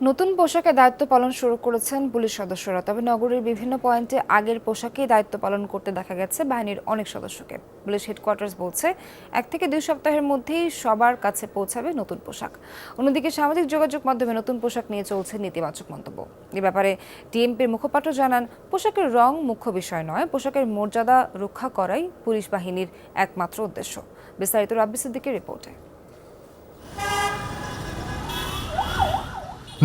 নতুন পোশাকে দায়িত্ব পালন শুরু করেছেন পুলিশ সদস্যরা, তবে নগরীর বিভিন্ন পয়েন্টে আগের পোশাকেই দায়িত্ব পালন করতে দেখা গেছে বাহিনীর অনেক সদস্যকে। পুলিশ হেডকোয়ার্টার্স বলছে, এক থেকে দুই সপ্তাহের মধ্যেই সবার কাছে পৌঁছাবে নতুন পোশাক। অন্যদিকে সামাজিক যোগাযোগ মাধ্যমে নতুন পোশাক নিয়ে চলছে নেতিবাচক মন্তব্য। এ ব্যাপারে ডিএমপির মুখপাত্র জানান, পোশাকের রং মুখ্য বিষয় নয়, পোশাকের মর্যাদা রক্ষা করাই পুলিশ বাহিনীর একমাত্র উদ্দেশ্য। বিস্তারিত রাব্বি সিদ্দিকের রিপোর্টে।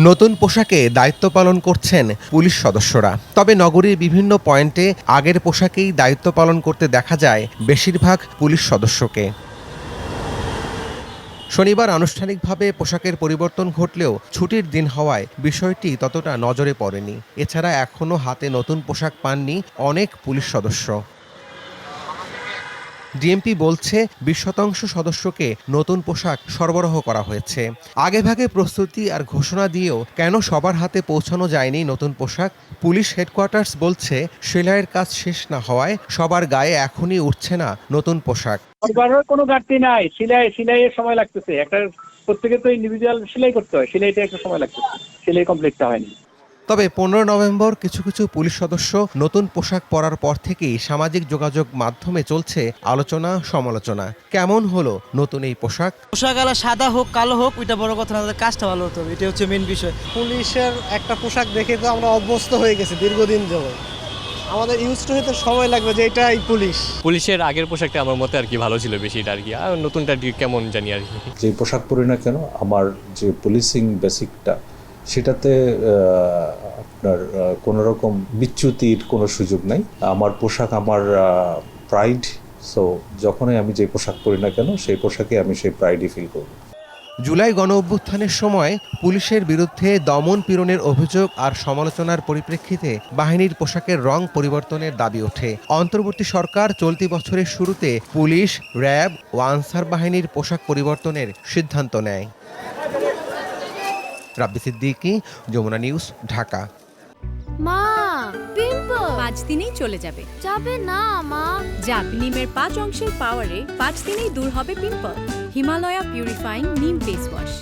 নতুন পোশাকে দায়িত্ব পালন করছেন পুলিশ সদস্যরা। তবে নগরীর বিভিন্ন পয়েন্টে আগের পোশাকেই দায়িত্ব পালন করতে দেখা যায় বেশিরভাগ পুলিশ সদস্যকে। শনিবার আনুষ্ঠানিকভাবে পোশাকের পরিবর্তন ঘটলেও ছুটির দিন হওয়ায় বিষয়টি ততটা নজরে পড়েনি। এছাড়া এখনও হাতে নতুন পোশাক পাননি অনেক পুলিশ সদস্য। ডিএমপি বলছে বিশ শতাংশ সদস্যকে নতুন পোশাক সরবরাহ করা হয়েছে। আগেভাগে প্রস্তুতি আর ঘোষণা দিয়েও কেন সবার হাতে পৌঁছানো যায়নি নতুন পোশাক? পুলিশ হেডকোয়ার্টার্স বলছে, সেলাইয়ের কাজ শেষ না হওয়ায় সবার গায়ে এখনই উঠছে না নতুন পোশাক। সরবরাহের কোনো ঘাটতি নাই। সেলাই সেলাইয়ের সময় লাগতেছে। একটা প্রত্যেকে তো ইন্ডিভিজুয়াল সেলাই করতে হয়। সেলাইটা একটা সময় লাগতেছে। সেলাই কমপ্লিটটা হয়নি। তবে পনেরো নভেম্বর কিছু কিছু পুলিশ সদস্য নতুন পোশাক পরার পর থেকেই সামাজিক যোগাযোগ মাধ্যমে চলছে আলোচনা সমালোচনা। কেমন হলো নতুন এই পোশাক? পোশাক আলা সাদা হোক কালো হোক ওইটা বড় কথা না কাজটা ভালো হতো। এটা হচ্ছে মেন বিষয়। পুলিশের একটা পোশাক দেখে তো আমরা অভ্যস্ত হয়ে গেছি দীর্ঘদিন যাবত আমাদের ইউজ টু হতে সময় লাগবে যে এটাই পুলিশ। পুলিশের আগের পোশাকটা আমার মতে আর কি ভালো ছিল বেশিটা আর কি। আর নতুনটা কেমন জানি আর কি। যে পোশাক পরি না কেন আমার যে পুলিশিং বেসিকটা সেটাতে আপনার কোনো রকম বিচ্যুতির কোনো সুযোগ নাই। আমার পোশাক আমার প্রাইড সো যখনই আমি যে পোশাক পরি না কেন, সেই পোশাকে আমি সেই প্রাইডই ফিল করব। জুলাই গণ অভ্যুত্থানের সময় পুলিশের বিরুদ্ধে দমন পীড়নের অভিযোগ আর সমালোচনার পরিপ্রেক্ষিতে বাহিনীর পোশাকের রং পরিবর্তনের দাবি ওঠে। অন্তর্বর্তী সরকার চলতি বছরের শুরুতে পুলিশ, র্যাব ও আনসার বাহিনীর পোশাক পরিবর্তনের সিদ্ধান্ত নেয়। রাব্বি সিদ্দিকি, যমুনা নিউজ, ঢাকা। মা, পিম্পল। পাঁচ দিনেই চলে যাবে। যাবে না, মা। যাক, নিমের পাঁচ অংশের পাওয়ারে পাঁচ দিনেই দূর হবে pimple. Himalaya purifying neem face wash